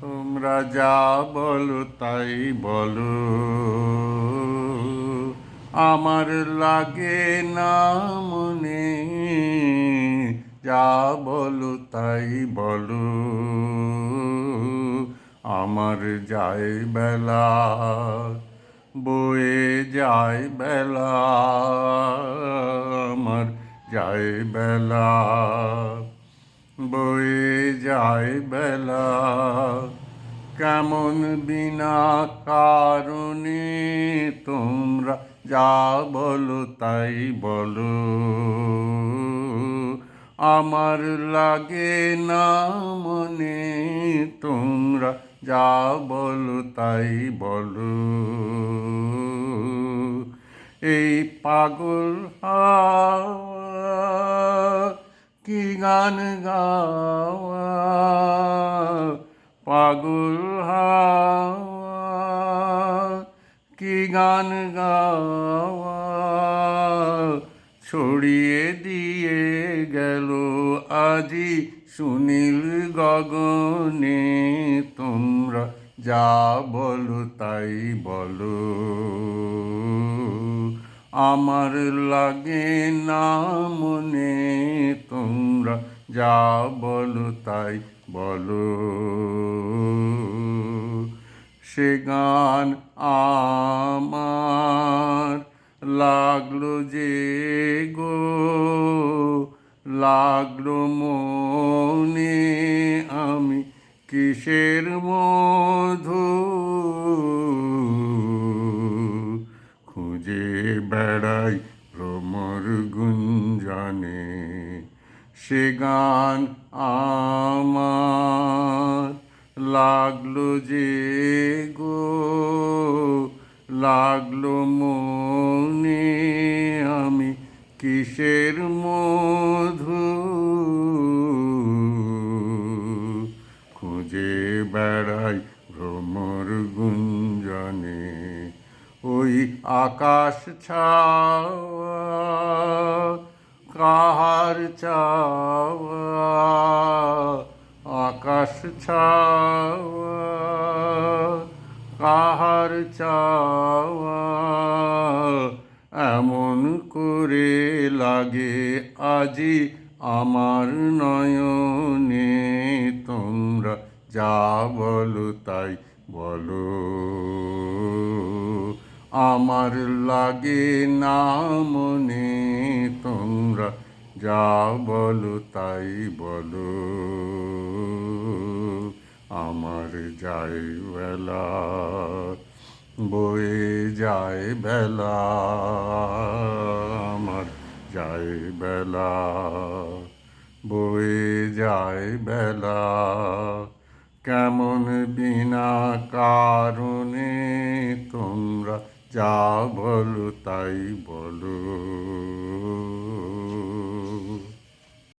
তোমরা যা বলো, তাই বলো। আমার লাগে না মনে, যা বলো, তাই বলো। আমার যায় বেলা, বয়ে যায় বেলা। আমার যায় বেলা। বয়ে যায় বেলা। কেমন বিনা কারণে তোমরা যা বলো তাই বলো। আমার লাগে না মনে তোমরা যা বলো তাই বলো। এই পাগল হাওয়া কি গান গাওয়া? পাগল হাওয়া। কি গান গাওয়া? ছড়িয়ে দিয়ে গেল আজি সুনীল গগনে। তোমরা যা বলো তাই বলো। আমার লাগে না মনে তোমরা যা বলো তাই বলো। সে গান আমার লাগল যে গো, লাগল মনে আমি কিসের মধু? বেড়াই ভ্রমর গুঞ্জনে, সে গান আমার লাগল যে গো, লাগল মনে আমি কিসের মধু? খুঁজে বেড়াই আকাশ ছাওয়া, কাহার চাওয়া আকাশ ছাওয়া, কাহার চাওয়া এমন করে লাগে আজি আমার নয়নে। তোমরা যা বলো তাই বলো। আমার লাগে না মনে তোমরা, যা বলো তাই বলো। আমার যায় বেলা, বয়ে যায় বেলা। আমার যায় বেলা, বয়ে যায় বেলা। কেমন বিনা কারণে তোমরা যা বলো তাই বলো।